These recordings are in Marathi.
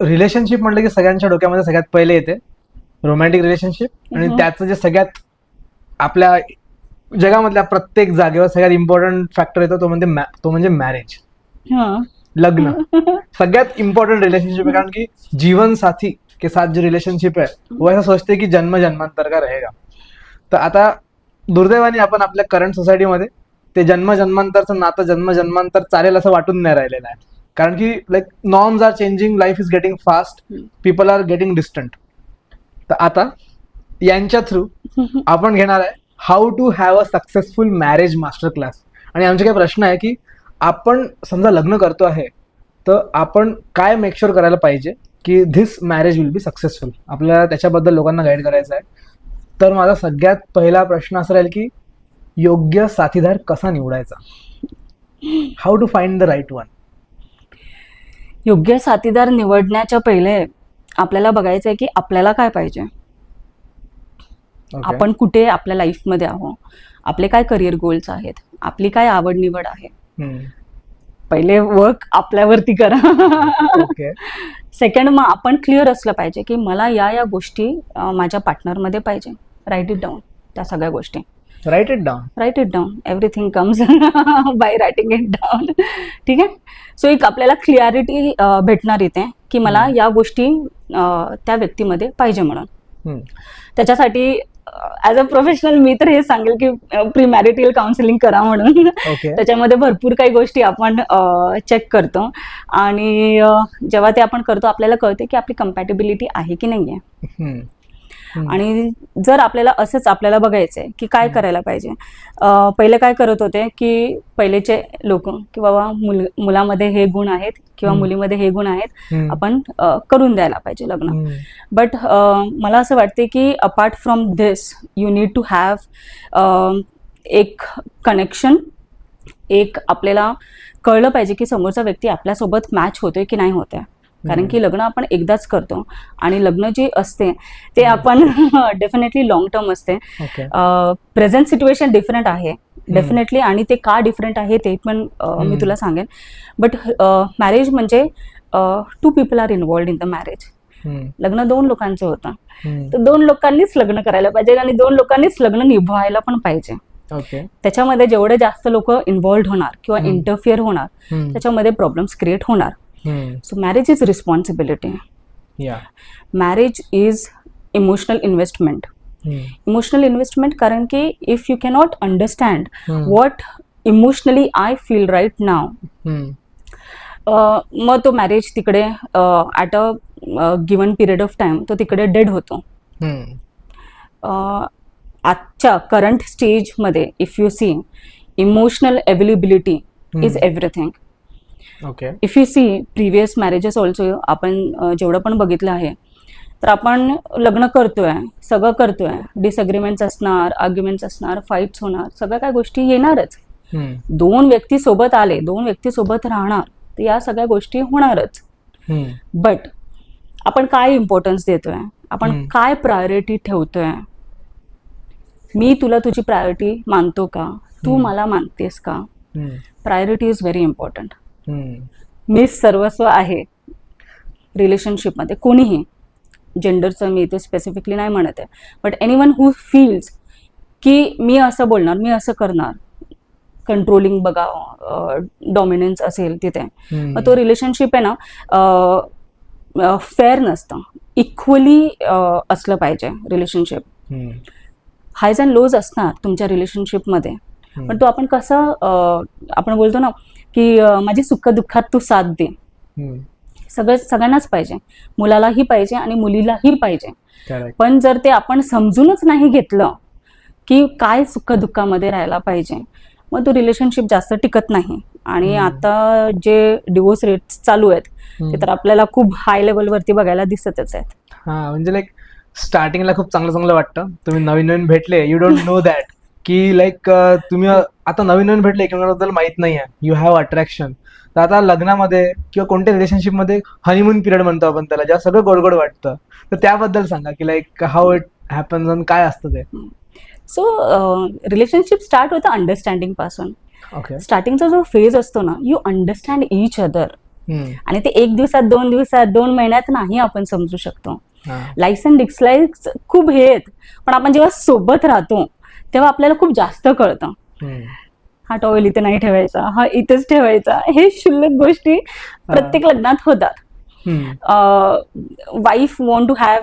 रिलेशनशिप म्हटलं की सगळ्यांच्या डोक्यामध्ये सगळ्यात पहिले येते. रोमॅन्टिक रिलेशनशिप आणि. त्याचं जे सगळ्यात आपल्या जगामधल्या प्रत्येक जागेवर सगळ्यात इम्पॉर्टंट फॅक्टर येतो तो म्हणजे तो म्हणजे मॅरेज. लग्न. सगळ्यात इम्पॉर्टंट रिलेशनशिप आहे कारण की जीवन साथी के साथ जो रिलेशनशिप है वो ऐसा सोचते की जन्म जन्मांतर का रहेगा. तर आता दुर्दैवाने आपण आपल्या करंट सोसायटीमध्ये ते जन्म जन्मांतरचं नातं जन्म जन्मांतर चालेल असं वाटून नाही राहिलेलं आहे. कारण की like norms are changing life is getting fast. People are getting distant तर आता यांच्या थ्रू आपण घेणार आहे how to have a successful marriage master class आणि आमचे काय प्रश्न आहे की आपण समजा लग्न करतो आहे तर आपण काय मेक शुअर करायला पाहिजे की this marriage will be successful आपल्याला त्याच्याबद्दल लोकांना गाईड करायचं आहे. तर माझा सगळ्यात पहिला प्रश्न असा राहील की योग्य साथीदार कसा निवडायचा? How to find the right one योग्य साथीदार निवडण्याच्या पहिले आपल्याला बघायचं आहे की आपल्याला काय पाहिजे. आपण कुठे आपल्या लाईफमध्ये आहो आपले काय करिअर गोल्स आहेत? आपली काय आवड निवड आहे पहिले वर्क आपल्यावरती करा. सेकंड मग आपण क्लिअर असलं पाहिजे की मला या या गोष्टी माझ्या पार्टनरमध्ये पाहिजे. राईट इट डाऊन त्या सगळ्या गोष्टी. Write it down write it down everything comes by writing it down ठीक आहे? सो एक आपल्याला क्लिअरिटी भेटणार इथे की मला. या गोष्टी त्या व्यक्तीमध्ये पाहिजे म्हणून. त्याच्यासाठी ॲज अ प्रोफेशनल मी तर हे सांगेल की प्री मॅरिटल काउन्सिलिंग करा म्हणून. त्याच्यामध्ये भरपूर काही गोष्टी आपण चेक करतो. आणि जेव्हा ते आपण करतो आपल्याला कळते की आपली कम्पॅटेबिलिटी आहे की नाही आहे. आणि जर आपल्याला असंच आपल्याला बघायचंय की काय करायला पाहिजे पहिले काय करत होते की पहिलेचे लोक की बाबा मुल मुलामध्ये हे गुण आहेत किंवा. मुलीमध्ये हे गुण आहेत. आपण करून द्यायला पाहिजे लग्न. बट मला असं वाटते की apart from this you need to have एक कनेक्शन एक आपल्याला कळलं पाहिजे की समोरचा व्यक्ती आपल्यासोबत मॅच होतोय की नाही होतोय कारण की लग्न आपण एकदाच करतो आणि लग्न जे असते ते आपण डेफिनेटली लॉंग टर्म असते प्रेझेंट सिच्युएशन डिफरंट आहे डेफिनेटली आणि ते का डिफरंट आहे ते पण मी. तुला सांगेन बट मॅरेज म्हणजे two people are involved in the marriage. लग्न दोन लोकांचं होतं. तर दोन लोकांनीच लग्न करायला पाहिजे आणि दोन लोकांनीच लग्न निभवायला पण पाहिजे त्याच्यामध्ये जेवढे जास्त लोक इन्व्हॉल्ड होणार किंवा. इंटरफिअर होणार. त्याच्यामध्ये प्रॉब्लेम्स क्रिएट होणार. So marriage is responsibility marriage is emotional investment. Emotional investment कारण की if you cannot understand. What emotionally I feel right now. मग तो मॅरेज तिकडे at a given period of time तो तिकडे डेड होतो हम्म. अ, आजच्या करंट स्टेजमध्ये if you see emotional availability is. Everything okay if you see previous marriages also आपण जेवढं पण बघितलं आहे तर आपण लग्न करतोय सगळं करतोय डिसअग्रीमेंट्स असणार आर्ग्युमेंट्स असणार फाईट्स होणार सगळ्या काय गोष्टी येणारच. दोन व्यक्ती सोबत आले दोन व्यक्ती सोबत राहणार तर या सगळ्या गोष्टी होणारच. बट आपण काय इम्पॉर्टन्स देतोय आपण. काय प्रायोरिटी ठेवतोय मी तुला तुझी प्रायोरिटी मानतो का तू. मला मानतेस का. Priority is very important. मी सर्वस्व आहे रिलेशनशिपमध्ये कोणीही जेंडरचं मी इथे स्पेसिफिकली नाही म्हणत आहे but anyone who feels की मी असं बोलणार मी असं करणार कंट्रोलिंग बघा डॉमिनन्स असेल तिथे. मग तो रिलेशनशिप आहे ना फेअर नसतं इक्वली असलं पाहिजे रिलेशनशिप. हायज अँड लोज असणार तुमच्या रिलेशनशिपमध्ये. पण तो आपण कसं आपण बोलतो ना की माझी सुख दुःखात तू साथ दे. सगळं सगळ्यांनाच पाहिजे मुलालाही पाहिजे आणि मुलीलाही पाहिजे. पण जर ते आपण समजूनच नाही घेतलं की काय सुख दुःखामध्ये राहायला पाहिजे मग तो रिलेशनशिप जास्त टिकत नाही आणि. आता जे डिवोर्स रेट चालू आहेत. ते तर आपल्याला खूप हाय लेवलवरती बघायला दिसतच आहेत हा म्हणजे लाईक स्टार्टिंगला खूप चांगलं चांगलं वाटतं तुम्ही नवीन नवीन भेटले यू डोंट नो दॅट की लाईक तुम्ही आता नवीन नवीन भेटले एकमेकांबद्दल माहीत नाही आहे यू हॅव अट्रॅक्शन तर आता लग्नामध्ये किंवा कोणत्या रिलेशनशिपमध्ये हनीमून पिरियड म्हणतो आपण त्याला जेव्हा सगळं गोड गोड वाटतं. तर त्याबद्दल सांगा की लाईक हाऊ इट हॅपन्स आणि काय असतं ते. सो रिलेशनशिप स्टार्ट होतं अंडरस्टँडिंगपासून. ओके स्टार्टिंगचा जो फेज असतो ना यू अंडरस्टँड इच अदर. आणि ते एक दिवसात दोन दिवसात दोन महिन्यात नाही आपण समजू शकतो. लाईक्स अँड डिसलाईक्स खूप हे आहेत. पण आपण जेव्हा सोबत राहतो तेव्हा आपल्याला खूप जास्त कळतं. हा टॉवेल इथे नाही ठेवायचा हा इथेच ठेवायचा हे क्षुल्लक गोष्टी प्रत्येक लग्नात होतात. Wife want to have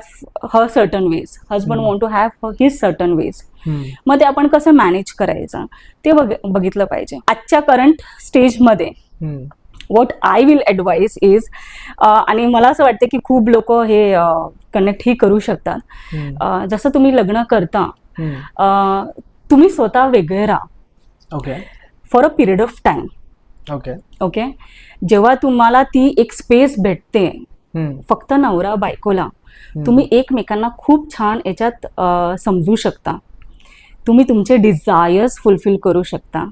her certain ways husband want to have his certain ways. मग ते आपण कसं मॅनेज करायचं? ते बघ- बघितलं पाहिजे. आजच्या करंट स्टेजमध्ये. What I will advise is आणि मला असं वाटतं की खूप लोक हे कनेक्टही करू शकतात. जसं तुम्ही लग्न करता तुम्ही स्वतः वेगळे राहा. Okay for a period of time okay okay जेव्हा तुम्हाला ती एक स्पेस भेटते. फक्त नवरा बायकोला तुम्ही एकमेकांना खूप छान याच्यात समजू शकता. तुम्ही तुमचे डिझायर्स फुलफिल करू शकता.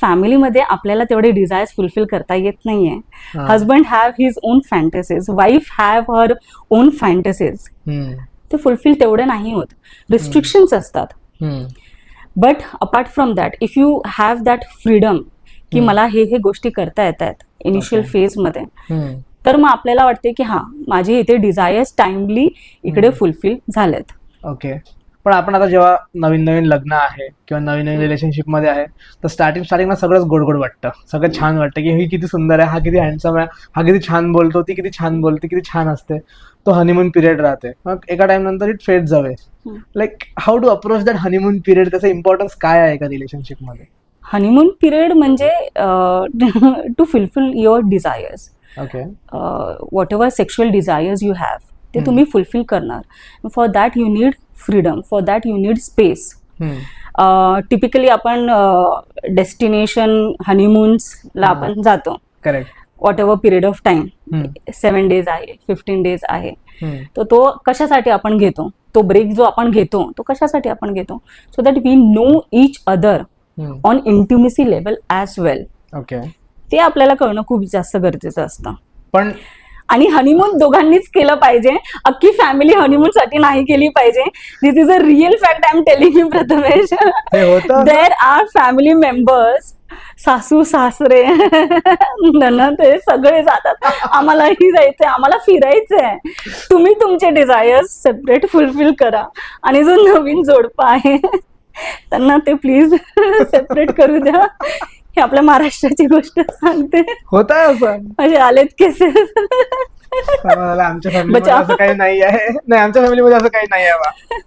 फॅमिलीमध्ये आपल्याला तेवढे डिझायर्स फुलफिल करता येत नाहीये. Husband have his own fantasies wife have her own fantasies. ते फुलफिल तेवढे नाही होत रिस्ट्रिक्शन्स असतात. But apart from that if you have that freedom की. मला हे हे गोष्टी करता येत आहेत इनिशियल. फेजमध्ये. तर मग आपल्याला वाटते की हां माझे इथे डिझायर्स टाइमली इकडे. फुलफिल झालेत ओके पण आपण आता जेव्हा नवीन नवीन लग्न आहे किंवा नवीन नवीन रिलेशनशिपमध्ये आहे तर स्टार्टिंग स्टार्टिंगला सगळंच गोड गोड वाटतं. सगळं छान वाटतं की ही किती सुंदर आहे हा किती हँडसम आहे हा किती छान बोलतो ती किती छान बोलते किती छान असते. तो हनीमून पिरियड राहते. मग एका टाइम नंतर इट फेड जावे. Like how to approach that honeymoon period त्याचा इम्पॉर्टन्स काय आहे एका रिलेशनशिपमध्ये? हनीमून पिरियड म्हणजे to fulfil your desires okay whatever sexual desires you have ते. तुम्ही फुलफिल करणार. For that you need freedom for that you need space typically आपण डेस्टिनेशन हनीमून्सला. आपण जातो. Correct whatever period of time. Seven days आहे फिफ्टीन डेज आहे. तर तो कशासाठी आपण घेतो? तो ब्रेक जो आपण घेतो तो कशासाठी आपण घेतो? So that we know each other on intimacy level as well okay ते आपल्याला कळणं खूप जास्त गरजेचं असतं. पण आणि हनीमून दोघांनीच केलं पाहिजे. अख्खी फॅमिली हनीमून साठी नाही केली पाहिजे. This is a real fact I am telling you Prathamesh there are family members सासू सासरे ननद हे सगळे जातात. आम्हालाही जायचंय आम्हाला फिरायचंय. तुम्ही तुमचे डिझायर्स सेपरेट फुलफिल करा. आणि जो नवीन जोडपा आहे त्यांना ते प्लीज सेपरेट करू द्या. हे आपल्या महाराष्ट्राची गोष्ट सांगते. होत आहे असं म्हणजे आलेत केसेस आमच्या फॅमिलीमध्ये बचाव. असं काही नाही आहे. नाही आमच्या फॅमिलीमध्ये असं काही नाही आहे बा.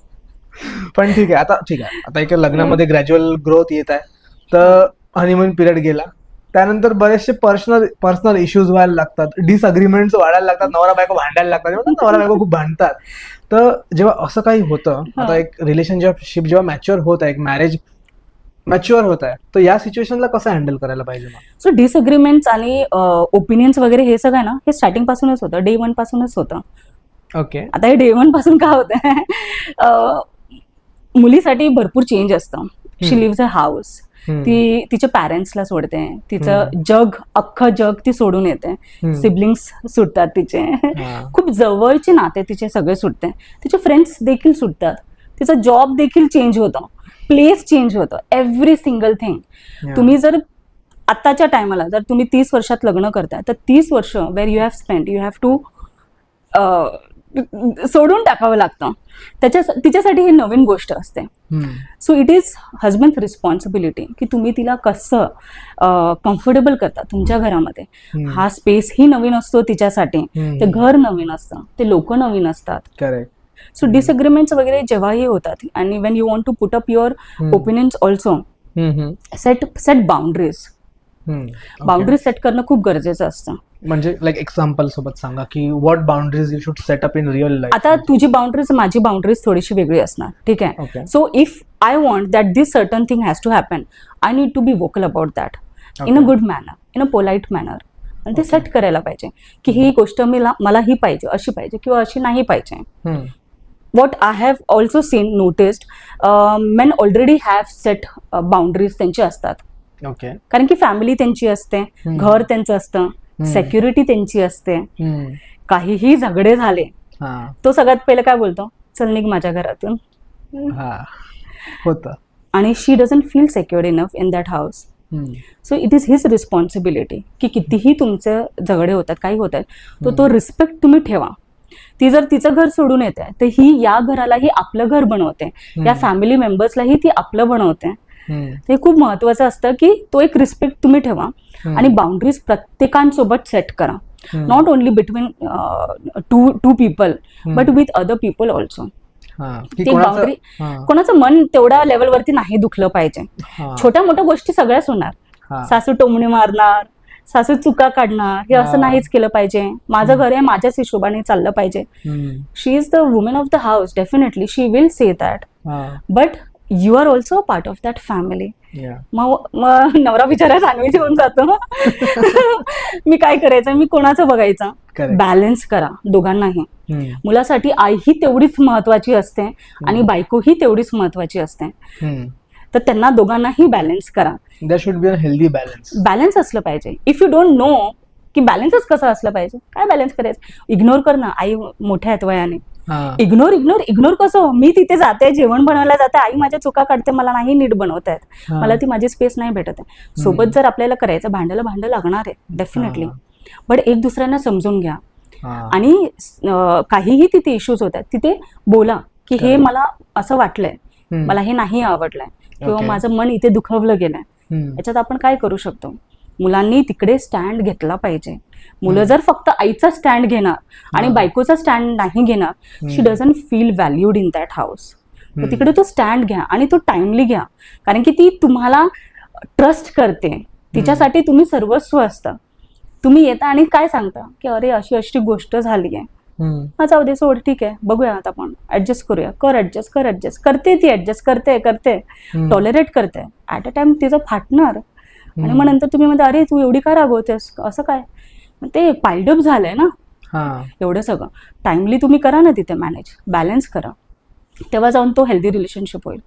पण ठीक आहे आता ठीक आहे. आता एका लग्नामध्ये ग्रॅज्युअल ग्रोथ येत आहे. तर हनीमून पिरियड गेला. त्यानंतर बरेचसे पर्सनल पर्सनल इश्यूज व्हायला लागतात. डिसअग्रीमेंट्स वाढायला लागतात. नवरा बायको भांडायला लागतात. ते म्हणतात, नवरा बायको खूप भांडतात. तर जेव्हा असं काही होतं आता. एक रिलेशनशिप जेव्हा मॅच्युअर होत आहे एक मॅरेज मॅच्युअर होत आहे. तर या सिच्युएशनला कसं हँडल करायला पाहिजे सो डिसअग्रीमेंट्स आणि ओपिनियन्स वगैरे हे सगळं ना हे स्टार्टिंग पासूनच होतं. डे वन पासूनच होतं. ओके आता हे डे वनपासून का होत मुलीसाठी भरपूर चेंज असतं. शी. लिव्ज अ हाऊस ती तिच्या पॅरेंट्सला सोडते. तिचं. जग अख्खं जग ती सोडून येते. सिबलिंग्स सुटतात तिचे. खूप जवळचे नाते तिचे सगळे सुटते. तिचे फ्रेंड्स देखील सुटतात. तिचा जॉब देखील चेंज होतो. प्लेस चेंज होतं. एव्हरी सिंगल थिंग तुम्ही जर आत्ताच्या टायमाला जर तुम्ही तीस वर्षात लग्न करताय तर तीस वर्ष where you have spend you have to सोडून टाकावं लागतं. त्याच्या तिच्यासाठी ही नवीन गोष्ट असते. So it is husband responsibility की तुम्ही तिला कसं कम्फर्टेबल करता तुमच्या घरामध्ये. हा स्पेस ही नवीन असतो तिच्यासाठी. ते घर नवीन असतं. ते लोक नवीन असतात. करेक्ट सो डिसअग्रीमेंट्स वगैरे जेव्हाही होतात आणि when you want to put up your opinions also set set boundaries boundaries set करणं खूप गरजेचं असतं. म्हणजे लाईक एक्झाम्पल सोबत सांगा की what boundaries you should set up in real life आता तुझी बाउंड्रीज माझी बाउंड्रीज थोडीशी वेगळी असणार ठीक आहे? So if I want that this certain thing has to happen I need to be vocal about that in a good manner in a polite manner आणि ते. सेट करायला पाहिजे की ही गोष्ट मला मला ही पाहिजे अशी पाहिजे किंवा अशी नाही पाहिजे. What I have also seen noticed men already have set boundaries त्यांची असतात. ओके कारण की फॅमिली त्यांची असते. घर त्यांचं असतं सेक्युरिटी त्यांची असते. काहीही झगडे झाले तो सगळ्यात पहिले काय बोलतो? चल निघ माझ्या घरातून. हा. होतं. आणि she doesn't feel secured enough in that house. So it is his responsibility की कितीही तुमचे झगडे होतात काही होत आहेत तर तो रिस्पेक्ट तुम्ही ठेवा. ती जर तिचं घर सोडून येते तर ही या घरालाही आपलं घर बनवते या फॅमिली मेंबर्सलाही ती आपलं बनवते. हे खूप महत्वाचं असतं की तो एक रिस्पेक्ट तुम्ही ठेवा. आणि बाउंड्रीज प्रत्येकांसोबत सेट करा. Not only between two two people. But with other people also ती हा. कोणाचं मन तेवढ्या लेवलवरती नाही दुखलं पाहिजे. छोट्या मोठ्या गोष्टी सगळ्याच होणार. सासू टोमणे मारणार सासू चुका काढणार हे. असं नाहीच केलं पाहिजे माझं घर आहे माझ्याच हिशोबाने चाललं पाहिजे. She is the women of the house definitely she will say that. But you are also part of that family. मग मग नवरा बिचारा सँडविच होऊन जातो मी काय करायचं मी कोणाचं बघायचं. बॅलन्स करा दोघांनाही. मुलासाठी आई ही तेवढीच महत्वाची असते आणि बायको ही तेवढीच महत्वाची असते. तर त्यांना दोघांनाही बॅलन्स करा. Should be a healthy balance. Balance असलं पाहिजे. इफ यू डोंट नो की बॅलन्सच कसं असलं पाहिजे काय बॅलन्स करायचं? इग्नोर कर ना आई मोठ्या आहेत वयाने. इग्नोर इग्नोर इग्नोर कसं? मी तिथे जाते जेवण बनवायला जाते आई माझ्या चुका काढते मला नाही नीट बनवत आहेत. मला ती माझी स्पेस नाही भेटत आहे. सोबत जर आपल्याला करायचं भांड्याला भांडं लागणार आहे डेफिनेटली. बट एक दुसऱ्यांना समजून घ्या. आणि काहीही तिथे इश्यूज होत आहेत तिथे बोला की हे मला असं वाटलंय. मला हे नाही आवडलंय. किंवा Okay. माझं मन इथे दुखवलं गेलंय. याच्यात आपण काय करू शकतो मुलांनी तिकडे स्टँड घेतला पाहिजे मुलं जर फक्त आईचा स्टँड घेणार आणि. बायकोचा स्टँड नाही घेणार she. Doesn't feel valued in that house. तिकडे तो स्टँड घ्या आणि तो टाइमली घ्या कारण की ती तुम्हाला ट्रस्ट करते तिच्यासाठी तुम्ही सर्वस्व असतं तुम्ही येता आणि काय सांगता की अरे अशी अशी गोष्ट झाली आहे. हा जाऊ दे सोड ठीक आहे बघूया आता आपण. ऍडजस्ट करूया. कर ऍडजस्ट कर ऍडजस्ट करते ती ऍडजस्ट करते करते. टॉलरेट करते. ऍट अ टाइम तिचं फाटणार. आणि मग नंतर तुम्ही म्हणता अरे तू एवढी का रागवतेस? असं काय? ते पायडअप झालंय ना? हा. एवढं सगळं. टाइमली तुम्ही करा ना तिथे मॅनेज बॅलन्स करा. तेव्हा जाऊन तो हेल्दी रिलेशनशिप होईल.